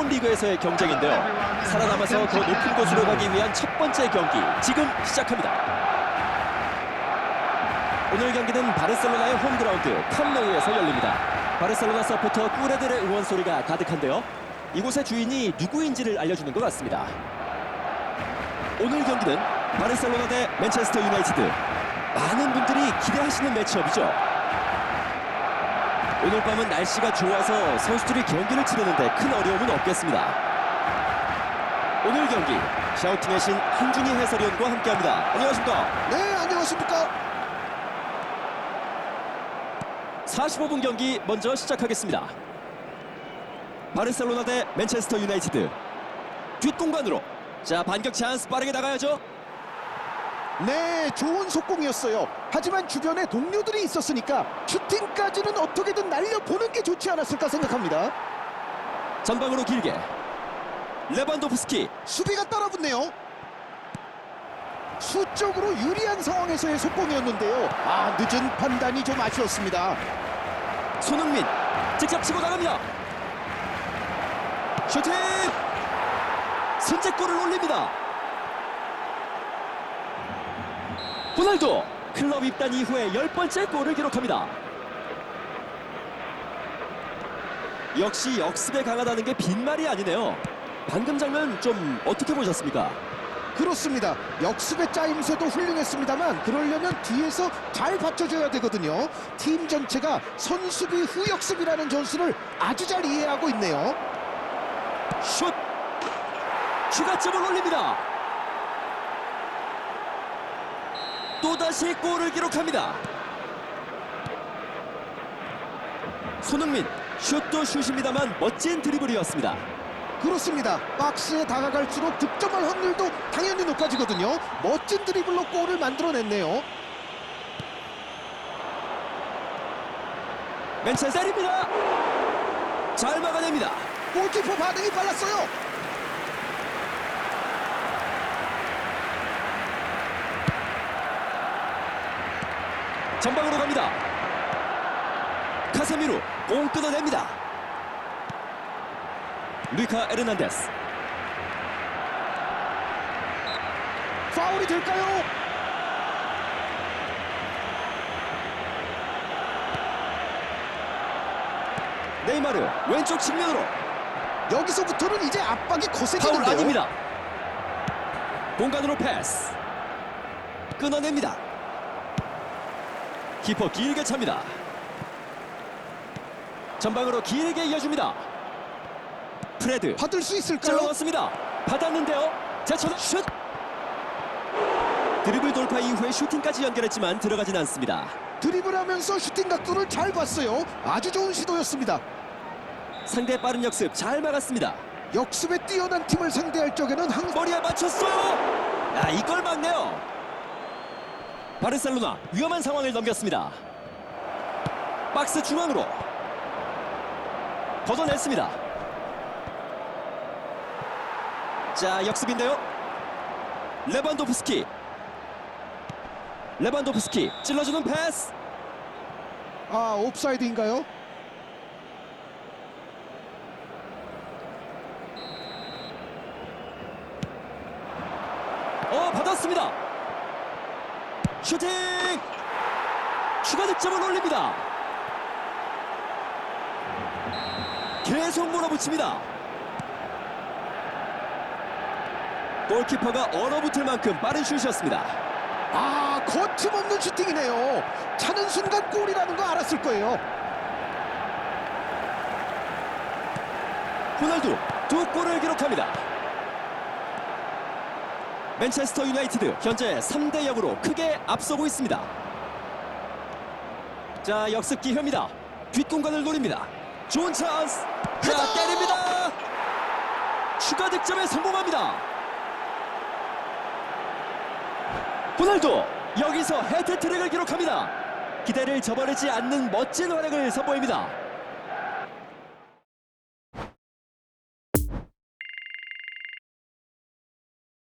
새로운 리그에서의 경쟁인데요. 살아남아서 더 높은 곳으로 가기 위한 첫 번째 경기 지금 시작합니다. 오늘 경기는 바르셀로나의 홈그라운드 캄노우에서 열립니다. 바르셀로나 서포터 꾸레들의 응원 소리가 가득한데요. 이곳의 주인이 누구인지를 알려주는 것 같습니다. 오늘 경기는 바르셀로나 대 맨체스터 유나이티드. 많은 분들이 기대하시는 매치업이죠. 오늘 밤은 날씨가 좋아서 선수들이 경기를 치르는데 큰 어려움은 없겠습니다. 오늘 경기 샤우팅의 신 한준희 해설위원과 함께합니다. 안녕하십니까? 네, 안녕하십니까? 45분 경기 먼저 시작하겠습니다. 바르셀로나 대 맨체스터 유나이티드 뒷공간으로 자 반격 찬스 빠르게 나가야죠. 네, 좋은 속공이었어요. 하지만 주변에 동료들이 있었으니까 슈팅까지는 어떻게든 날려보는 게 좋지 않았을까 생각합니다. 전방으로 길게 레반도프스키 수비가 따라붙네요. 수적으로 유리한 상황에서의 속공이었는데요. 아, 늦은 판단이 좀 아쉬웠습니다. 손흥민 직접 치고 나갑니다. 슈팅 선제골을 올립니다. 호날두 클럽 입단 이후에 열 번째 골을 기록합니다. 역시 역습에 강하다는 게 빈말이 아니네요. 방금 장면 좀 어떻게 보셨습니까? 그렇습니다. 역습의 짜임새도 훌륭했습니다만 그러려면 뒤에서 잘 받쳐줘야 되거든요. 팀 전체가 선수비 후 역습이라는 전술을 아주 잘 이해하고 있네요. 슛 추가점을 올립니다. 또다시 골을 기록합니다. 손흥민 슛도 슛입니다만 멋진 드리블이었습니다. 그렇습니다. 박스에 다가갈수록 득점할 확률도 당연히 높아지거든요. 멋진 드리블로 골을 만들어냈네요. 맨체스터입니다. 잘 막아냅니다. 골키퍼 반응이 빨랐어요. 전방으로 갑니다. 카세미루 공 끊어냅니다. 루이카 에르난데스 파울이 될까요? 네이마르 왼쪽 측면으로 여기서부터는 이제 압박이 파울 거세지는데요. 아닙니다. 공간으로 패스. 끊어냅니다. 키퍼 길게 찹니다. 전방으로 길게 이어줍니다. 프레드 받을 수 있을까요? 찔러왔습니다. 받았는데요. 제쳐는 슛. 드리블 돌파 이후에 슈팅까지 연결했지만 들어가진 않습니다. 드리블하면서 슈팅 각도를 잘 봤어요. 아주 좋은 시도였습니다. 상대 빠른 역습 잘 막았습니다. 역습에 뛰어난 팀을 상대할 적에는 항상 머리에 맞췄어요. 야, 이걸 막네요. 바르셀로나 위험한 상황을 넘겼습니다. 박스 중앙으로 걷어냈습니다. 자, 역습인데요. 레반도프스키. 레반도프스키 찔러주는 패스. 아 옵사이드인가요? 어, 받았습니다. 슈팅! 추가 득점을 올립니다. 계속 몰아붙입니다. 골키퍼가 얼어붙을 만큼 빠른 슛이었습니다. 아 거침없는 슈팅이네요. 차는 순간 골이라는 거 알았을 거예요. 호날두 두 골을 기록합니다. 맨체스터 유나이티드 현재 3대 0으로 크게 앞서고 있습니다. 자 역습 기 회입니다. 뒷공간을 노립니다. 좋은 찬스. 자! 때립니다. 추가 득점에 성공합니다. 호날두 여기서 헤트트릭을 기록합니다. 기대를 저버리지 않는 멋진 활약을 선보입니다.